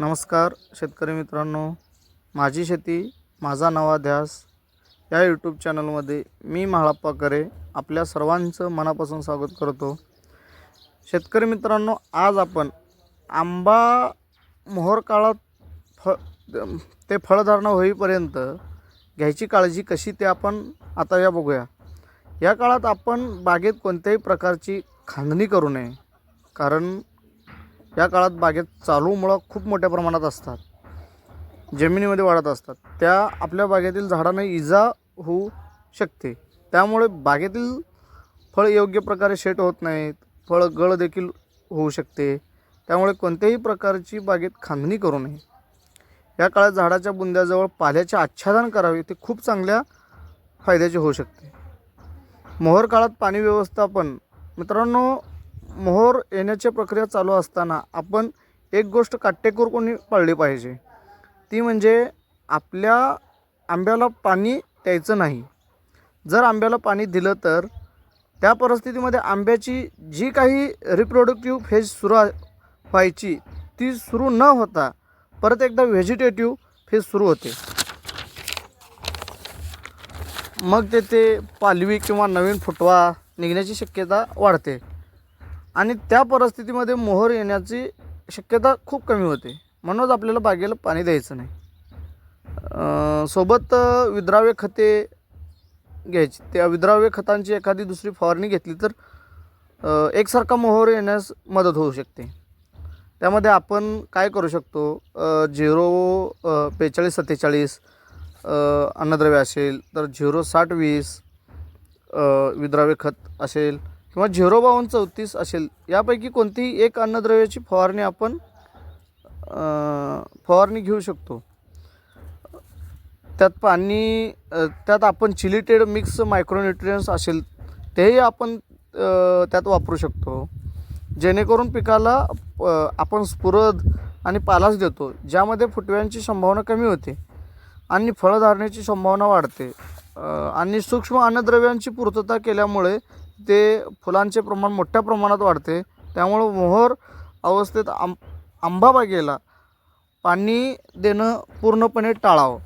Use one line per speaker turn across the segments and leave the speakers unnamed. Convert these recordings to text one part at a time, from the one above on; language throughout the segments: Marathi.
नमस्कार शेतकरी मित्रांनो. माझी शेती माझा नवा ध्यास या यूट्यूब चॅनलमध्ये मी म्हाळप्पा करे आपल्या सर्वांचं मनापासून स्वागत करतो. शेतकरी मित्रांनो आज आपण आंबा मोहर काळात फ ते फळधारणा होईपर्यंत घ्यायची काळजी कशी ते आपण आता या बघूया. या काळात आपण बागेत कोणत्याही प्रकारची खांदणी करू नये कारण या काळात बागेत चालू मुळं खूप मोठ्या प्रमाणात असतात. जमिनीमध्ये वाढत असतात. त्या आपल्या बागेतील झाडांना इजा होऊ शकते. त्यामुळे बागेतील फळ योग्य प्रकारे शेट होत नाहीत. फळ गळ देखील होऊ शकते. त्यामुळे कोणत्याही प्रकारची बागेत खांदणी करू नये. या काळात झाडाच्या बुंद्याजवळ पाल्याचे आच्छादन करावे ते खूप चांगल्या फायद्याचे होऊ शकते. मोहर काळात पाणी व्यवस्थापन. मित्रांनो मोहर येण्याची प्रक्रिया चालू असताना आपण एक गोष्ट काटेकोरपणे पाळली पाहिजे. ती म्हणजे आपल्या आंब्याला पाणी द्यायचं नाही. जर आंब्याला पाणी दिलं तर त्या परिस्थितीमध्ये आंब्याची जी काही रिप्रोडक्टिव्ह फेज सुरू व्हायची ती सुरू न होता परत एकदा व्हेजिटेटिव्ह फेज सुरू होते. मग तेथे पालवी किंवा नवीन फुटवा निघण्याची शक्यता वाढते. आणि त्या परिस्थितीमध्ये मोहर येण्याची शक्यता खूप कमी होते. म्हणूनच आपल्याला बागेला पाणी द्यायचं नाही. सोबत विद्राव्य खते घ्यायची. त्या विद्राव्य खतांची एखादी दुसरी फवारणी घेतली तर एकसारखा मोहर येण्यास मदत होऊ शकते. त्यामध्ये आपण काय करू शकतो? झिरो बेचाळीस सत्तेचाळीस अन्नद्रव्य असेल तर झिरो साठ वीस विद्राव्य खत असेल किंवा झिरो बावन्न चौतीस असेल यापैकी कोणतीही एक अन्नद्रव्याची फवारणी आपण फवारणी घेऊ शकतो. त्यात पाणी त्यात आपण चिलिटेड मिक्स मायक्रोन्युट्रियन्स असेल तेही आपण त्यात वापरू शकतो. जेणेकरून पिकाला आपण स्फुरद आणि पालाच देतो ज्यामध्ये फुटव्यांची संभावना कमी होते आणि फळधारणेची संभावना वाढते. आणि सूक्ष्म अन्नद्रव्यांची पूर्तता केल्यामुळे ते फुलांचे प्रमाण मोठ्या प्रमाणात वाढते. त्यामुळं मोहर अवस्थेत आं आंबाबागेला पाणी देणं पूर्णपणे टाळावं.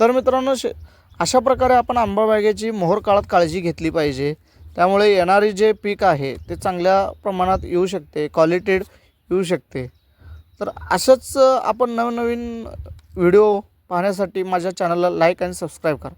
तर मित्रांनो शे अशा प्रकारे आपण आंबाबागेची मोहर काळात काळजी घेतली पाहिजे. त्यामुळे येणारे जे पीक आहे ते चांगल्या प्रमाणात येऊ शकते क्वालिटेड येऊ शकते. तर असंच आपण नवनवीन व्हिडिओ पाहण्यासाठी माझ्या चॅनलला लाईक आणि सबस्क्राईब करा.